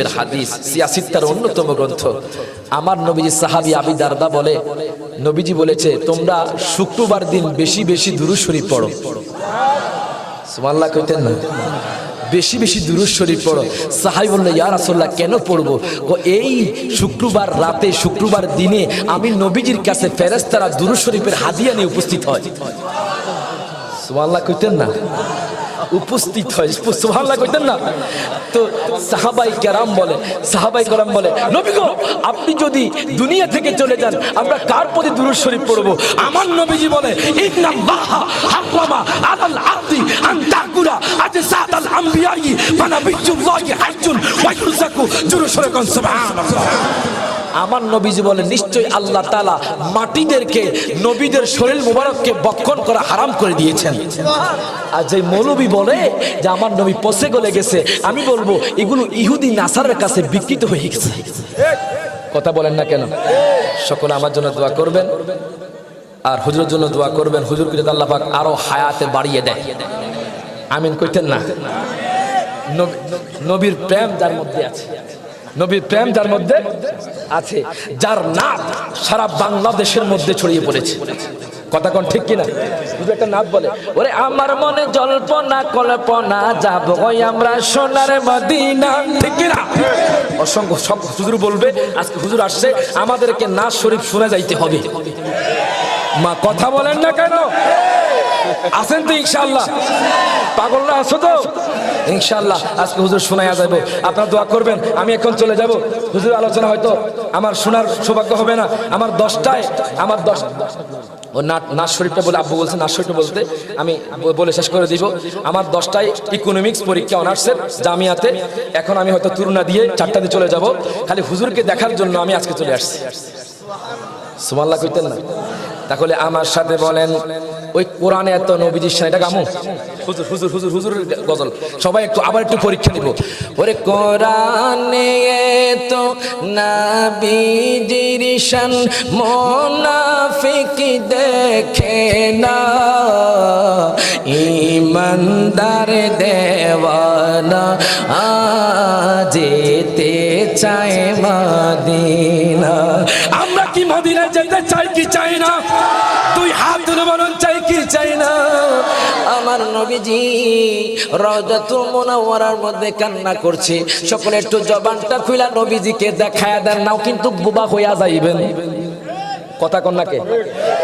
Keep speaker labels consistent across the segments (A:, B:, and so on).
A: শরীফের হাদিস, সিয়াসিত্তার অন্যতম গ্রন্থ। আমার নবীজি সাহাবি আবি দারদা বলে, নবীজি বলেছে, তোমরা শুক্রবার দিন বেশি বেশি দুরু শরীফ পড়ো। সুমাল্লাহ কইতেন না। বেশি বেশি দুরুদ শরীফ পড়ো। সাহাই বলল ইয়া রাসূলুল্লাহ, কেন পড়ব? ও এই শুক্রবার রাতে, শুক্রবার দিনে আমি নবীজির কাছে ফেরেস্তারা দুরুদ শরীফের হাদিয়া নিয়ে উপস্থিত হয়। সুবহানাল্লাহ কইতেন না। উপস্থিত হয়। সোহাল্লা করতেন না। তো সাহাবাই কেরাম বলে, সাহাবাই কেরাম বলে, নবী গো, আপনি যদি দুনিয়া থেকে চলে যান, আমরা কার প্রতি দুরুদ শরীফ পড়ব? আমার নবীজি বলে আমবিয়াই হাজ্জুন সুবহানাল্লাহ। আমার নবীজি বলে নিশ্চয়ই আল্লাহ তালা মাটিদেরকে, নবীদের শরীর মুবারককে বক্ষণ করা হারাম করে দিয়েছেন। আর যে মৌলবি বলে যে আমার নবী পচে গলে গেছে, আমি বলব, এগুলো ইহুদি নাসারের কাছে বিকৃত হয়ে গেছে। কথা বলেন না কেন? সকলে আমার জন্য দোয়া করবেন। আর হুজুরের জন্য দোয়া করবেন। হুজুরকে যাতে আল্লাহ পাক আরও হায়াতে বাড়িয়ে দেয় আমিন কইতেন না। নবীর প্রেম যার মধ্যে আছে। নবীর প্রেম যার মধ্যে আছে, যার নাম সারা বাংলাদেশের মধ্যে ছড়িয়ে পড়েছে। কথা কোন ঠিক কিনা? শুধু একটা নাম বলে, ওরে আমার মনে জল্পনা, কল্পনা, যাব ওই আমরা সোনার মদিনা। ঠিক কিনা? অসংখ্য সব হুজুর বলবে, আজকে হুজুর আসছে, আমাদেরকে নাচ শরীফ শুনে যাইতে হবে। মা, কথা বলেন না কেন? আছেন তো ইনশাল্লাহ পাগলরা আছো তো? ইনশাল্লাহ আজকে হুজুর শোনাইয়া যাবে আপনারা দোয়া করবেন, আমি এখন চলে যাব। হুজুর আলোচনা হয়তো আমার শোনার সৌভাগ্য হবে না। আমার দশটায়, আমার দশ ও নাট নাচ শরীফটা বলে আব্বু বলছে, নাচ শরীফটা বলতে আমি বলে শেষ করে দিব। আমার দশটায় ইকোনমিক্স পরীক্ষা অনার্সের জামিয়াতে। এখন আমি হয়তো তুরুনা দিয়ে চারটা দিয়ে চলে যাব। খালি হুজুরকে দেখার জন্য আমি আজকে চলে আসছি। সুমাল্লা কইতেন না। তাহলে আমার সাথে বলেন ওই কোরআনে এত নবীজির শান এটা গামু? হুজুর হুজুর হুজুর হুজুর গজল। সবাই একটু আবার একটু পরীক্ষা নিব ওরে কোরআনে তো নবীজির শান মুনাফিক দেখে না। ইমানদার দেওয়ানা চায় মাদিনা। আমরা কি মদিনায় যেতে চাই কি চাই না? তুই হাত ধরে বলুন চাই কি চাই না? আমার নবীজি রওজাতুল মুনাওয়ারার মধ্যে কান্না করছে। সকলে একটু জবানটা খুইলা নবীজিকে দেখায় দেন, নাও কিন্তু বুবা হইয়া যাইবেন। কথা কন্যাকে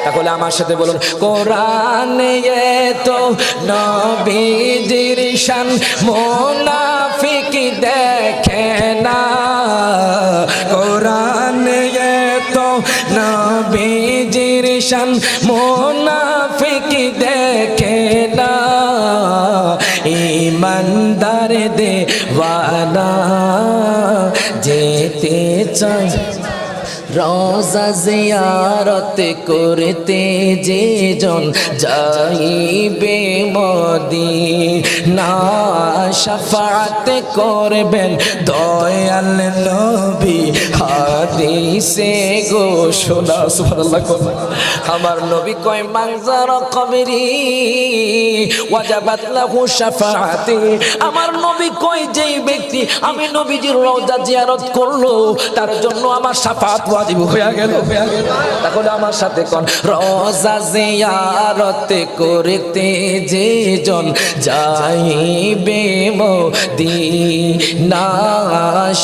A: তাহলে আমার সাথে বলুন, কোরআনে তো নবীজির শান, মুনাফিক দেখে নবীজির মোনাফিক দেখে না। ইমানদার দেওয়ানা যেতে চাই রোজা জিয়ারত করতে যে জন যাইবে মদি না শাফাত করবেন দয়াল নবী। হাদিসে ঘোষণা, সুবহানাল্লাহ আমার নবী কয় মানজার কবরি, ওয়াজাবাত লাহু শাফাআতি আমার নবী কয়, যেই ব্যক্তি, আমি নবীজির রওজা জিয়ারত করল, তার জন্য আমার শাফাত ওয়াজিব হয়ে গেল। তাহলে আমার সাথে কোন রওজা জিয়ারত করতে যে জন যাইবে মদিনা?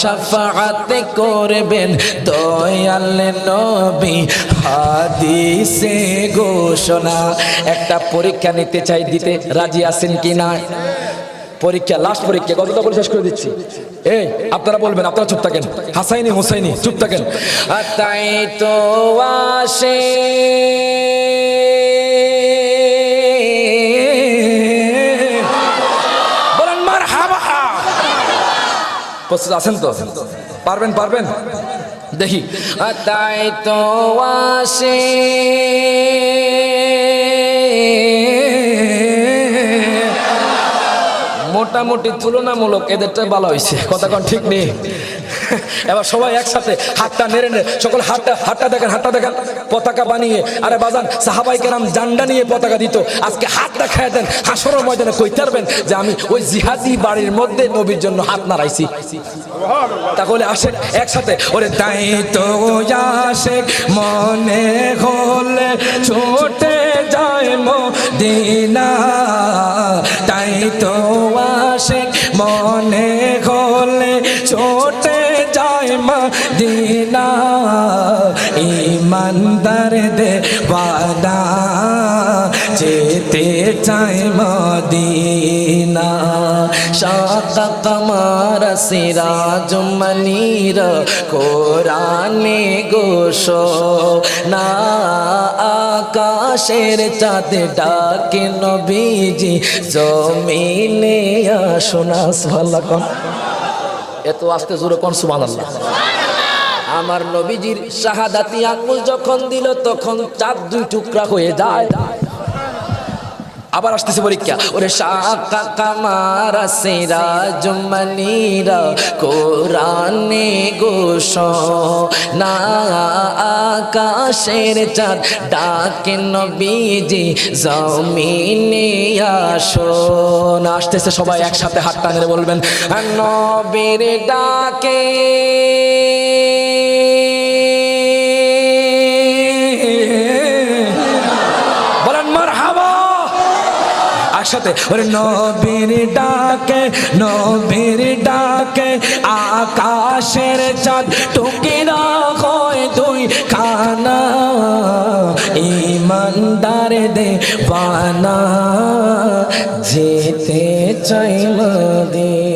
A: শাফাআত করবেন দয়াল নবী। হাদিসে ঘোষণা। একটা পরীক্ষা নিতে চাই, দিতে রাজি আছেন কি না? পরীক্ষা লাস্ট পরীক্ষা কতটা বলে শেষ করে দিচ্ছি। এই আপনারা বলবেন আপনারা চুপ থাকেন। হাসাইনি হুসাইনি চুপ থাকেন। তাই তো আসে। বলেন মার হাবা প্রস্তুত আছেন তো? পারবেন পারবেন? দেখি। তাই তো আসে। মোটামুটি তুলনামূলক এদেরটা ভালো হয়েছে কথা কোন ঠিক নেই। এবার সবাই একসাথে হাতটা নেড়ে নেড়ে, সকল হাতটা হাতটা দেখেন হাতটা দেখেন। পতাকা বানিয়ে, আরে বাজান, সাহাবাই কেরাম জান্ডা নিয়ে পতাকা দিত। আজকে হাতটা খেয়ে দেন হাসর ময়দানে কইতে পারবেন যে আমি ওই জিহাদি বাড়ির মধ্যে নবীর জন্য হাত নাড়াইছি। তাহলে আসেন একসাথে, ওরে তাই তো আসে মনে হলে ছোটে যায় মো দিনা তাই তো আসে মদিনা ইমানদার দে বাদা যেতে চাই মদিনা। শাকা কামার সিরাজ মনির, কোরআনে গোশ না আকাশের চাঁদ ডাকে নবীজি, জমিনে আসোনা সাল্লাম এত আসতে জোরে কোন সুমান আল্লাহ আমার নবীজির শাহাদাতি আঙ্গুল যখন দিল, তখন চাঁদ দুই টুকরা হয়ে যায়। আবার আসতেছে পরীক্ষা। ওরে শাকা কামারা সেরা জুমানিরা কোরআনে গোস না, আকাশের চাঁদ ডাকে নবীজি, জমিনে আসো। না, আসতেছে সবাই একসাথে হাত টানে বলবেন, নবীর ডাকে। একসাথে। ওরে নবীর ডাকে নবীর ডাকে, আকাশের চাঁদ টুকিরা হয় দুই খানা। ইমানদার দে বানা যেতে চাইল মদিনা।